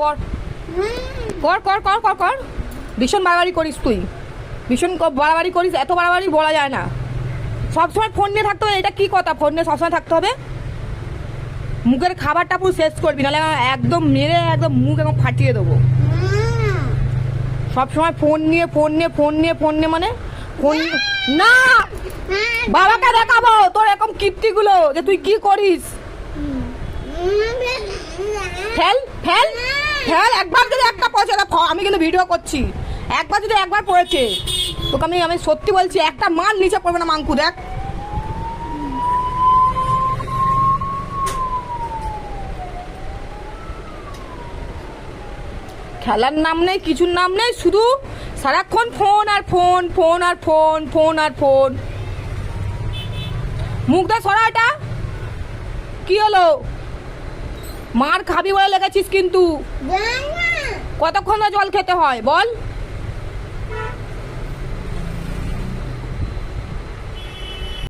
কর কর কর কর কর কর ভীষণ বাড়াবাড়ি করিস তুই ভীষণ বাড়াবাড়ি করিস এত বাড়াবাড়ি বলা যায় না সবসময় ফোন নিয়ে থাকতে হবে এটা কি কথা ফোন নিয়ে সবসময় থাকতে হবে মুখের খাবারটা পুরো শেষ করবি নাহলে একদম মেরে একদম মুখ একদম ফাটিয়ে দেবো সবসময় ফোন নিয়ে ফোন নিয়ে ফোন নিয়ে ফোন নিয়ে মানে ফোন না বাবাকে দেখাবো তোর এরকম কীর্তিগুলো যে তুই কি করিস ফেল ফেল ফেল একবার যদি একটা দেখ আমি কিন্তু ভিডিও করছি। একবার যদি একবার পড়েছে, তোকে আমি আমি সত্যি বলছি, একটা মাল নিচে পড়বে না মাংকু দেখ। খেলার নাম নেই, কিছুর নাম নেই, শুধু সারাক্ষণ ফোন আর ফোন ফোন আর ফোন ফোন আর ফোন। মুখটা সরা এটা। কি হলো? মার খাবি বলে লেগেছিস কিন্তু। কতক্ষণ জল খেতে হয় বল।